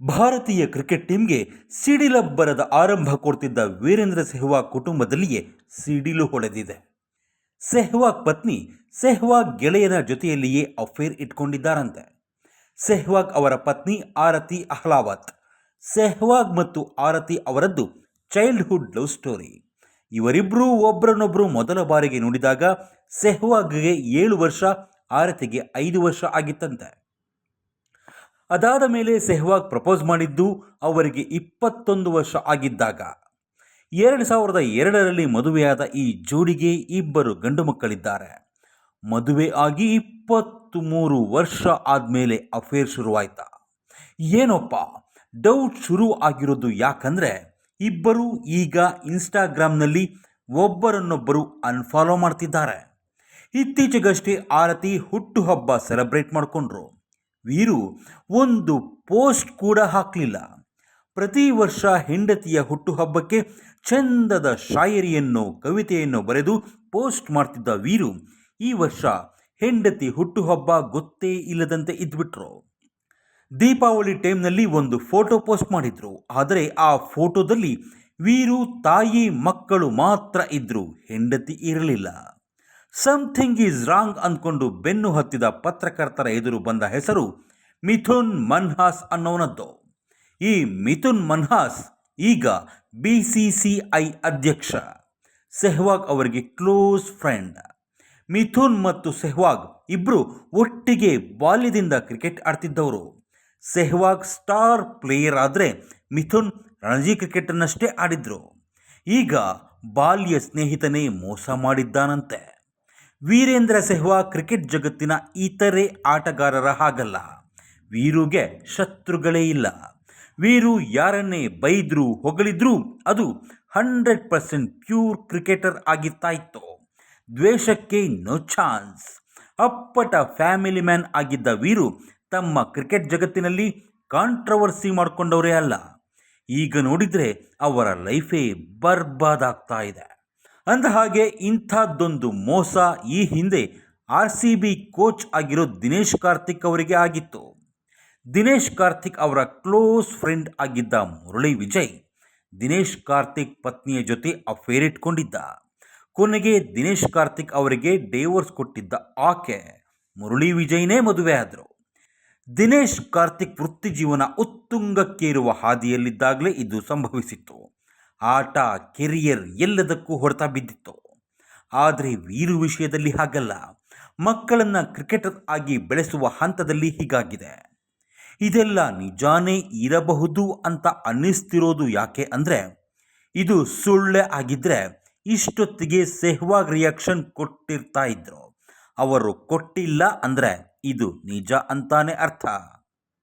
ಭಾರತೀಯ ಕ್ರಿಕೆಟ್ ಟೀಮ್ಗೆ ಸಿಡಿಲಬ್ಬರದ ಆರಂಭ ಕೊಡ್ತಿದ್ದ ವೀರೇಂದ್ರ ಸೆಹ್ವಾಗ್ ಕುಟುಂಬದಲ್ಲಿಯೇ ಸಿಡಿಲು ಹೊಡೆದಿದೆ. ಸೆಹ್ವಾಗ್ ಪತ್ನಿ, ಸೆಹ್ವಾಗ್ ಗೆಳೆಯನ ಜೊತೆಯಲ್ಲಿಯೇ ಅಫೇರ್ ಇಟ್ಕೊಂಡಿದ್ದಾರಂತೆ. ಸೆಹ್ವಾಗ್ ಅವರ ಪತ್ನಿ ಆರತಿ ಅಹ್ಲಾವತ್, ಸೆಹ್ವಾಗ್ ಮತ್ತು ಆರತಿ ಅವರದ್ದು ಚೈಲ್ಡ್ಹುಡ್ ಲವ್ ಸ್ಟೋರಿ ಇವರಿಬ್ಬರೂ ಒಬ್ಬರನ್ನೊಬ್ಬರು ಮೊದಲ ಬಾರಿಗೆ ನೋಡಿದಾಗ ಸೆಹ್ವಾಗ್ಗೆ ಏಳು ವರ್ಷ, ಆರತಿಗೆ ಐದು ವರ್ಷ ಆಗಿತ್ತಂತೆ. ಅದಾದ ಮೇಲೆ ಸೆಹ್ವಾಗ್ ಪ್ರಪೋಸ್ ಮಾಡಿದ್ದು ಅವರಿಗೆ ಇಪ್ಪತ್ತೊಂದು ವರ್ಷ ಆಗಿದ್ದಾಗ. ಎರಡು ಸಾವಿರದ ಎರಡರಲ್ಲಿ ಮದುವೆಯಾದ ಈ ಜೋಡಿಗೆ ಇಬ್ಬರು ಗಂಡು ಮಕ್ಕಳಿದ್ದಾರೆ. ಮದುವೆ ಆಗಿ ಇಪ್ಪತ್ತ್ ಮೂರು ವರ್ಷ ಆದಮೇಲೆ ಅಫೇರ್ ಶುರುವಾಯ್ತ? ಏನಪ್ಪ, ಡೌಟ್ ಶುರು ಆಗಿರೋದು ಯಾಕಂದರೆ ಇಬ್ಬರು ಈಗ ಇನ್ಸ್ಟಾಗ್ರಾಮ್ನಲ್ಲಿ ಒಬ್ಬರನ್ನೊಬ್ಬರು ಅನ್ಫಾಲೋ ಮಾಡ್ತಿದ್ದಾರೆ. ಇತ್ತೀಚೆಗಷ್ಟೇ ಆರತಿ ಹುಟ್ಟುಹಬ್ಬ ಸೆಲೆಬ್ರೇಟ್ ಮಾಡಿಕೊಂಡ್ರು. ವೀರು ಒಂದು ಪೋಸ್ಟ್ ಕೂಡ ಹಾಕಲಿಲ್ಲ. ಪ್ರತಿ ವರ್ಷ ಹೆಂಡತಿಯ ಹುಟ್ಟುಹಬ್ಬಕ್ಕೆ ಚಂದದ ಶಾಯರಿಯನ್ನು, ಕವಿತೆಯನ್ನು ಬರೆದು ಪೋಸ್ಟ್ ಮಾಡ್ತಿದ್ದ ವೀರು ಈ ವರ್ಷ ಹೆಂಡತಿ ಹುಟ್ಟುಹಬ್ಬ ಗೊತ್ತೇ ಇಲ್ಲದಂತೆ ಇದ್ಬಿಟ್ರು. ದೀಪಾವಳಿ ಟೈಮ್ನಲ್ಲಿ ಒಂದು ಫೋಟೋ ಪೋಸ್ಟ್ ಮಾಡಿದ್ರು. ಆದರೆ ಆ ಫೋಟೋದಲ್ಲಿ ವೀರು ತಾಯಿ ಮಕ್ಕಳು ಮಾತ್ರ ಇದ್ದರು ಹೆಂಡತಿ ಇರಲಿಲ್ಲ. ಸಮಥಿಂಗ್ ಈಸ್ ರಾಂಗ್ ಅಂದ್ಕೊಂಡು ಬೆನ್ನು ಹತ್ತಿದ ಪತ್ರಕರ್ತರ ಎದುರು ಬಂದ ಹೆಸರು ಮಿಥುನ್ ಮನ್ಹಾಸ್ ಅನ್ನೋನದ್ದು. ಈ ಮಿಥುನ್ ಮನ್ಹಾಸ್ ಈಗ ಬಿ ಸಿ ಸಿ ಐ ಅಧ್ಯಕ್ಷ. ಸೆಹ್ವಾಗ್ ಅವರಿಗೆ ಕ್ಲೋಸ್ ಫ್ರೆಂಡ್. ಮಿಥುನ್ ಮತ್ತು ಸೆಹ್ವಾಗ್ ಇಬ್ಬರು ಒಟ್ಟಿಗೆ ಬಾಲ್ಯದಿಂದ ಕ್ರಿಕೆಟ್ ಆಡ್ತಿದ್ದವರು. ಸೆಹ್ವಾಗ್ ಸ್ಟಾರ್ ಪ್ಲೇಯರ್ ಆದರೆ ಮಿಥುನ್ ರಣಜಿ ಕ್ರಿಕೆಟನ್ನಷ್ಟೇ ಆಡಿದ್ರು. ಈಗ ಬಾಲ್ಯ ಸ್ನೇಹಿತನೇ ಮೋಸ ಮಾಡಿದ್ದಾನಂತೆ. ವೀರೇಂದ್ರ ಸೆಹ್ವಾ ಕ್ರಿಕೆಟ್ ಜಗತ್ತಿನ ಇತರೆ ಆಟಗಾರರ ಹಾಗಲ್ಲ. ವೀರುಗೆ ಶತ್ರುಗಳೇ ಇಲ್ಲ. ವೀರು ಯಾರನ್ನೇ ಬೈದರೂ ಹೊಗಳಿದ್ರೂ ಅದು ಹಂಡ್ರೆಡ್ ಪರ್ಸೆಂಟ್ ಪ್ಯೂರ್ ಕ್ರಿಕೆಟರ್ ಆಗಿತ್ತಾ ಇತ್ತು ದ್ವೇಷಕ್ಕೆ ನೋ ಚಾನ್ಸ್. ಅಪ್ಪಟ ಫ್ಯಾಮಿಲಿ ಮ್ಯಾನ್ ಆಗಿದ್ದ ವೀರು ತಮ್ಮ ಕ್ರಿಕೆಟ್ ಜಗತ್ತಿನಲ್ಲಿ ಕಾಂಟ್ರವರ್ಸಿ ಮಾಡಿಕೊಂಡವರೇ ಅಲ್ಲ. ಈಗ ನೋಡಿದರೆ ಅವರ ಲೈಫೇ ಬರ್ಬಾದಾಗ್ತಾ ಇದೆ. ಅಂದ ಹಾಗೆ ಇಂಥದ್ದೊಂದು ಮೋಸ ಈ ಹಿಂದೆ ಆರ್ ಸಿ ಬಿ ಕೋಚ್ ಆಗಿರೋ ದಿನೇಶ್ ಕಾರ್ತಿಕ್ ಅವರಿಗೆ ಆಗಿತ್ತು. ದಿನೇಶ್ ಕಾರ್ತಿಕ್ ಅವರ ಕ್ಲೋಸ್ ಫ್ರೆಂಡ್ ಆಗಿದ್ದ ಮುರಳಿ ವಿಜಯ್, ದಿನೇಶ್ ಕಾರ್ತಿಕ್ ಪತ್ನಿಯ ಜೊತೆ ಅಫೇರ್ ಇಟ್ಕೊಂಡಿದ್ದ. ಕೊನೆಗೆ ದಿನೇಶ್ ಕಾರ್ತಿಕ್ ಅವರಿಗೆ ಡೇವರ್ಸ್ ಕೊಟ್ಟಿದ್ದ ಆಕೆ ಮುರಳಿ ವಿಜಯ್ನೇ ಮದುವೆ ಆದರು. ದಿನೇಶ್ ಕಾರ್ತಿಕ್ ವೃತ್ತಿ ಜೀವನ ಉತ್ತುಂಗಕ್ಕೇರುವ ಹಾದಿಯಲ್ಲಿದ್ದಾಗಲೇ ಇದು ಸಂಭವಿಸಿತ್ತು. ಆಟ, ಕೆರಿಯರ್ ಎಲ್ಲದಕ್ಕೂ ಹೊಡೆತ ಬಿದ್ದಿತ್ತು. ಆದರೆ ವೀರು ವಿಷಯದಲ್ಲಿ ಹಾಗಲ್ಲ. ಮಕ್ಕಳನ್ನು ಕ್ರಿಕೆಟರ್ ಆಗಿ ಬೆಳೆಸುವ ಹಂತದಲ್ಲಿ ಹೀಗಾಗಿದೆ. ಇದೆಲ್ಲ ನಿಜಾನೇ ಇರಬಹುದು ಅಂತ ಅನ್ನಿಸ್ತಿರೋದು ಯಾಕೆ ಅಂದರೆ, ಇದು ಸುಳ್ಳೆ ಆಗಿದ್ದರೆ ಇಷ್ಟೊತ್ತಿಗೆ ಸೆಹ್ವಾಗ್ ರಿಯಾಕ್ಷನ್ ಕೊಟ್ಟಿರ್ತಾ ಇದ್ರು. ಅವರು ಕೊಟ್ಟಿಲ್ಲ ಅಂದರೆ ಇದು ನಿಜ ಅಂತಾನೆ ಅರ್ಥ.